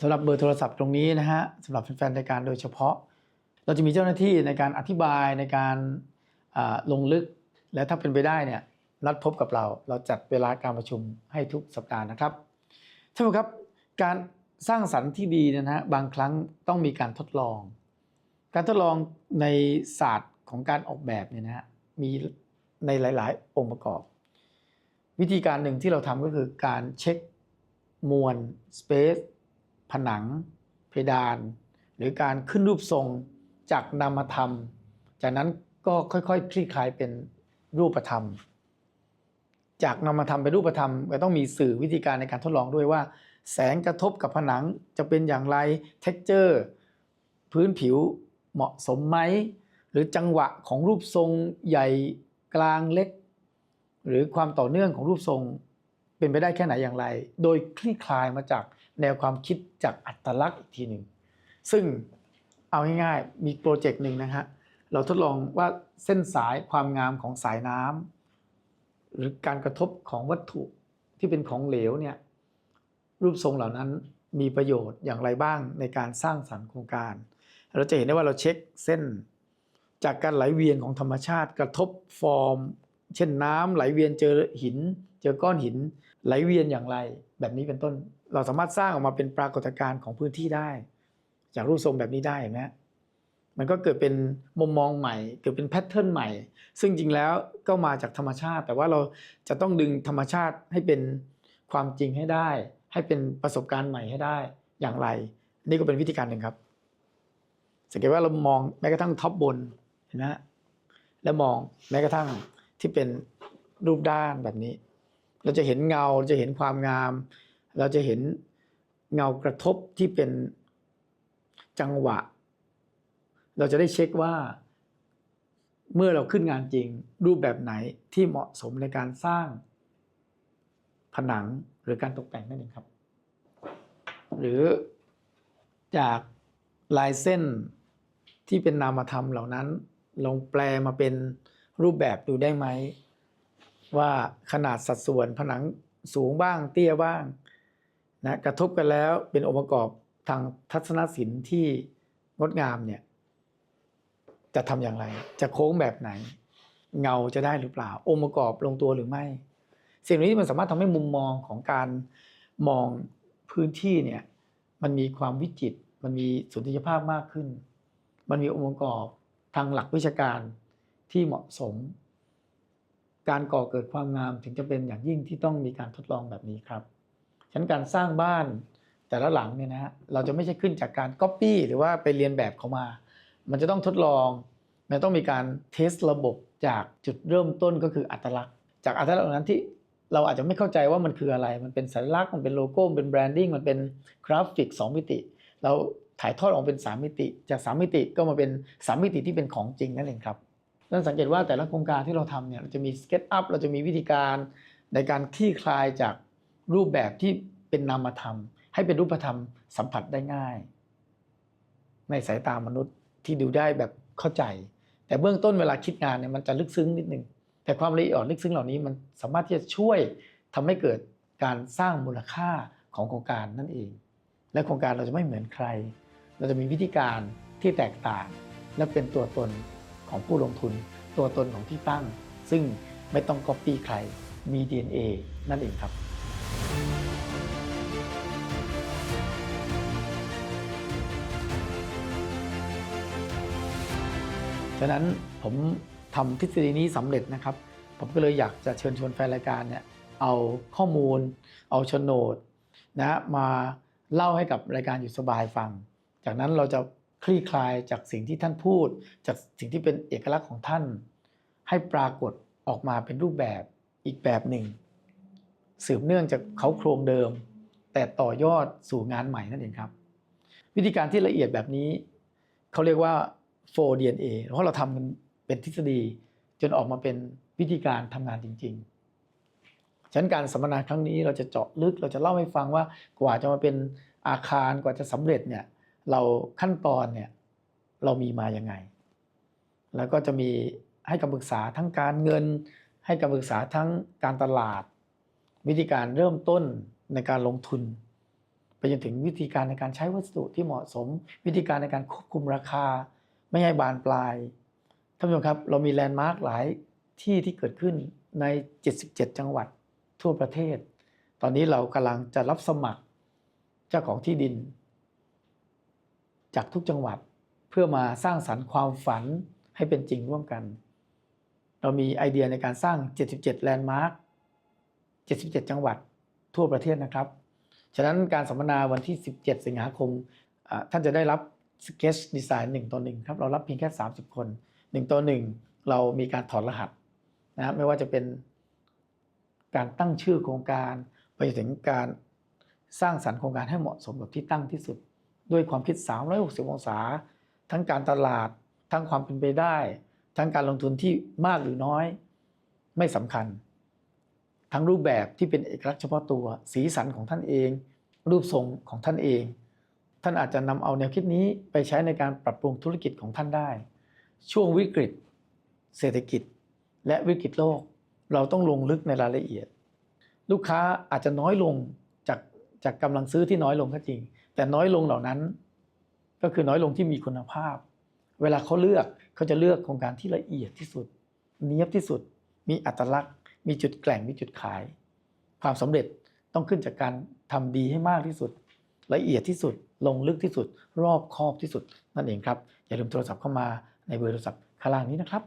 สำหรับเบอร์โทรศัพท์ตรงนี้นะฮะสำหรับแฟนๆรายการโดยเฉพาะ เราจะมีเจ้าหน้าที่ในการอธิบายในการลงลึก และถ้าเป็นไปได้เนี่ยนัดพบกับเรา เราจัดเวลาการประชุมให้ทุกสัปดาห์นะครับท่านผู้ชมครับการสร้างสรรค์ที่ดีนะฮะบางครั้งต้องมีการทดลอง การทดลองในศาสตร์ของการออกแบบเนี่ยนะฮะมีในหลาย ๆ องค์ประกอบ วิธีการหนึ่งที่เราทำก็คือการเช็คมวลสเปซ ผนัง เพดาน หรือการขึ้นรูปทรงจากนามธรรม จากนั้นก็ค่อยๆคลี่คลายเป็นรูปธรรม จากนามธรรมเป็นรูปธรรมก็ต้องมีสื่อวิธีการในการทดลองด้วยว่า แสงกระทบกับผนังจะเป็นอย่างไรเท็กเจอร์พื้นผิวเหมาะสมไหม หรือจังหวะของรูปทรงใหญ่กลางเล็ก หรือความต่อเนื่องของรูปทรงเป็นไปได้แค่ไหนอย่างไร โดยคลี่คลายมาจาก แนวความคิดจากอัตลักษณ์อีกทีหนึ่งซึ่งเอาง่ายๆมีโปรเจกต์หนึ่งนะฮะเราทดลองว่าเส้นสายความงามของสายน้ำหรือการกระทบของวัตถุที่เป็นของเหลวเนี่ยรูปทรงเหล่านั้นมีประโยชน์อย่างไรบ้างในการสร้างสรรค์โครงการ เราจะเห็นได้ว่าเราเช็คเส้นจากการไหลเวียนของธรรมชาติกระทบฟอร์ม เช่นน้ำไหลเวียนเจอหิน เจอก้อนหิน ไหลเวียนอย่างไร แบบนี้เป็นต้น เราสามารถสร้างออกมาเป็นปรากฏการณ์ของพื้นที่ได้ จากรูปทรงแบบนี้ได้เห็นไหมมันก็เกิดเป็นมุมมองใหม่ เกิดเป็นแพทเทิร์นใหม่ ซึ่งจริงแล้วก็มาจากธรรมชาติ แต่ว่าเราจะต้องดึงธรรมชาติให้เป็นความจริงให้ได้ ให้เป็นประสบการณ์ใหม่ให้ได้อย่างไร นี่ก็เป็นวิธีการหนึ่งครับ สังเกตว่าเรามองแม้กระทั่งท็อปบนเห็นไหมแล้วมองแม้กระทั่งที่เป็นรูปด้านแบบนี้ เราจะเห็นเงาจะเห็นความงาม เราจะเห็นเงากระทบที่เป็นจังหวะ เราจะได้เช็คว่า เมื่อเราขึ้นงานจริง รูปแบบไหนที่เหมาะสมในการสร้างผนังหรือการตกแต่งนั่นเองครับ หรือจากลายเส้นที่เป็นนามธรรมเหล่านั้น ลองแปลมาเป็นรูปแบบดูได้ไหม ว่าขนาดสัดส่วนผนังสูงบ้างเตี้ยบ้าง นะกระทบกันแล้วเป็นองค์ประกอบทางทัศนศิลป์ที่งดงามเนี่ยจะทำอย่างไร จะโค้งแบบไหน เงาจะได้หรือเปล่า องค์ประกอบลงตัวหรือไม่ สิ่งนี้มันสามารถทำให้มุมมองของการมองพื้นที่เนี่ยมันมีความวิจิตรมันมีสุนทรียภาพมากขึ้น มันมีองค์ประกอบทางหลักวิชาการที่เหมาะสม การก่อเกิดความงามถึงจะเป็นอย่างยิ่งที่ต้องมีการทดลองแบบนี้ครับ ฉะนั้นการสร้างบ้านแต่ละหลังเนี่ยนะฮะเราจะไม่ใช่ขึ้นจากการก๊อปปี้หรือว่าไปเรียนแบบเขามา มันจะต้องทดลอง มันต้องมีการเทสระบบจากจุดเริ่มต้นก็คืออัตลักษณ์ จากอัตลักษณ์นั้นที่เราอาจจะไม่เข้าใจว่ามันคืออะไร มันเป็นสัญลักษณ์ มันเป็นโลโก้ มันเป็นแบรนดิ้ง มันเป็นกราฟิกสองมิติ เราถ่ายทอดออกเป็น 3 มิติ จาก 3 มิติก็มาเป็น 3 มิติที่เป็นของจริงนั่นเองครับนั่นสังเกตว่าแต่ละโครงการที่เราทำเนี่ย เราจะมีสเก็ตอัพ เราจะมีวิธีการในการคลี่คลายจาก รูปแบบที่เป็นนามธรรม ให้เป็นรูปธรรมสัมผัสได้ง่าย ในสายตามนุษย์ที่ดูได้แบบเข้าใจ แต่เบื้องต้นเวลาคิดงานเนี่ยมันจะลึกซึ้งนิดนึงแต่ความละเอียดอ่อนลึกซึ้งเหล่านี้มันสามารถที่จะช่วยทำให้เกิดการสร้างมูลค่าของโครงการนั่นเอง และโครงการเราจะไม่เหมือนใคร เราจะมีวิธีการที่แตกต่าง และเป็นตัวตนของผู้ลงทุน ตัวตนของที่ตั้ง ซึ่งไม่ต้องก๊อปปี้ใครมี DNA นั่นเองครับ ฉะนั้นผมทำทฤษฎีนี้สำเร็จนะครับ ผมก็เลยอยากจะเชิญชวนแฟนรายการเนี่ยเอาข้อมูล เอาโฉนดนะมาเล่าให้กับรายการอยู่สบายฟัง จากนั้นเราจะคลี่คลายจากสิ่งที่ท่านพูด จากสิ่งที่เป็นเอกลักษณ์ของท่าน ให้ปรากฏออกมาเป็นรูปแบบอีกแบบหนึ่ง สืบเนื่องจากเขาโครงเดิม แต่ต่อยอดสู่งานใหม่นั่นเองครับ วิธีการที่ละเอียดแบบนี้ เขาเรียกว่า 4DNA เพราะเราทำกันเป็นทฤษฎีจนออกมาเป็นวิธีการทำงานจริงๆฉะนั้นการสัมมนาครั้งนี้เราจะเจาะลึกเราจะเล่าให้ฟังว่ากว่าจะมาเป็นอาคารกว่าจะสำเร็จเนี่ยเราขั้นตอนเนี่ยเรามีมาอยังไง แล้วก็จะมีให้คำปรึกษาทั้งการเงิน ให้คำปรึกษาทั้งการตลาด วิธีการเริ่มต้นในการลงทุน ไปจนถึงวิธีการในการใช้วัสดุที่เหมาะสม วิธีการในการควบคุมราคา ไม่ให้บานปลายท่านผู้ชมครับ เรามีแลนด์มาร์คหลายที่ที่เกิดขึ้นใน 77 จังหวัดทั่วประเทศ ตอนนี้เรากำลังจะรับสมัครเจ้าของที่ดิน จากทุกจังหวัดเพื่อมาสร้างสรรค์ความฝันให้เป็นจริงร่วมกัน เรามีไอเดียในการสร้าง 77 แลนด์มาร์ค 77 จังหวัดทั่วประเทศนะครับ ฉะนั้นการสัมมนาวันที่ 17 สิงหาคมท่านจะได้รับ สเก t ดีไซน์1ต่อ1ครับเรารับเพียงแค่ 30 คน 1ต่อ1เรามีการถอดรหัสนะครับไม่ว่าจะเป็นการตั้งชื่อโครงการไปถึงการสร้างสรรค์โครงการให้เหมาะสมกับที่ตั้งที่สุด ด้วยความคิด 360 องศา ทั้งการตลาด ทั้งความเป็นไปได้ ทั้งการลงทุนที่มากหรือน้อย ไม่สำคัญ ทั้งรูปแบบที่เป็นเอกลักษณ์เฉพาะตัว สีสันของท่านเอง รูปทรงของท่านเอง ท่านอาจจะนำเอาแนวคิดนี้ไปใช้ในการปรับปรุงธุรกิจของท่านได้ ช่วงวิกฤต เศรษฐกิจ และวิกฤตโลก เราต้องลงลึกในรายละเอียด ลูกค้าอาจจะน้อยลงจากจากกำลังซื้อที่น้อยลงก็จริง แต่น้อยลงเหล่านั้น ก็คือน้อยลงที่มีคุณภาพ เวลาเขาเลือกเขาจะเลือกโครงการที่ละเอียดที่สุด เนียบที่สุด มีอัตลักษณ์ มีจุดแกล่งมีจุดขาย ความสำเร็จต้องขึ้นจากการทำดีให้มากที่สุด ละเอียดที่สุด ลงลึกที่สุด รอบคอบที่สุดนั่นเองครับ อย่าลืมโทรศัพท์เข้ามาในเบอร์โทรศัพท์ข้างล่างนี้นะครับ